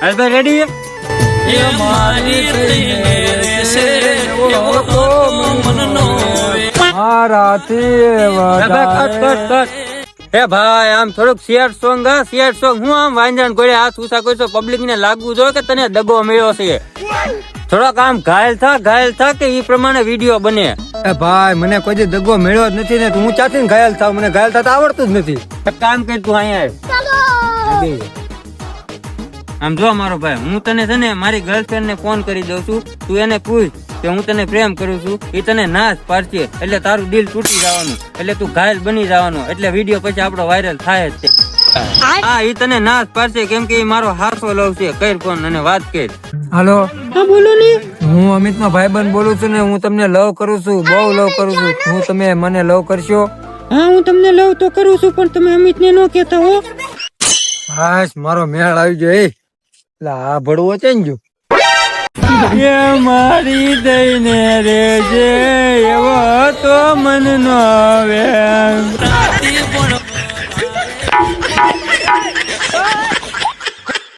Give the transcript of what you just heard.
હાલ ભાઈ રેડી એ મારી થઈને રહેશે એવો મનનો મારાથી કટ એ ભાઈ આમ થોડુંક શેર સોંગ હા શેર સોંગ. હું આમ વાંજણ ગોળે હાથ ઉષા કરશો પબ્લિક ને લાગવું જોઈએ કે તને દગો મળ્યો છે? થોડોક આમ ઘાયલ થા ઘાયલ થા કે ઈ પ્રમાણે વીડિયો બને. એ ભાઈ મને કોઈ દગો મેળ્યો જ નથી ને તો હું ચાથી ને ઘાયલ થાવ મને ઘાયલ થતા આવડતું જ નથી. કામ કર તું અહીંયા. આમ જો મારો ભાઈ હું તને છે ને મારી ગર્લફ્રેન્ડ ને ફોન કરી દઉં છું. તું એને પૂછ કે હું તને પ્રેમ કરું છું. એ તને નાશ પાડશે. એટલે તારું દિલ તૂટી જવાનું. એટલે તું ઘાયલ બની જવાનો. એટલે વીડિયો પછી આપણો વાયરલ થાય જ છે હા. એ તને નાશ પાડશે કેમ કે એ મારો હાસો લવ છે. કઈ ફોન અને વાત કર. હાલો. હા બોલો ને. હું અમિત નો ભાઈબંધ બોલું છું ને હું તમને લવ કરું છું. બહુ લવ કરું છું. હું તમે મને લવ કરશો? હા હું તમને લવ તો કરું છું પણ તમે અમિત ને ન કહેતા હો. બસ મારો મેળ આવી ગયો આ ભડવો છે ને જો. એ મારી દઈને રેજે એવો તો મન નો આવે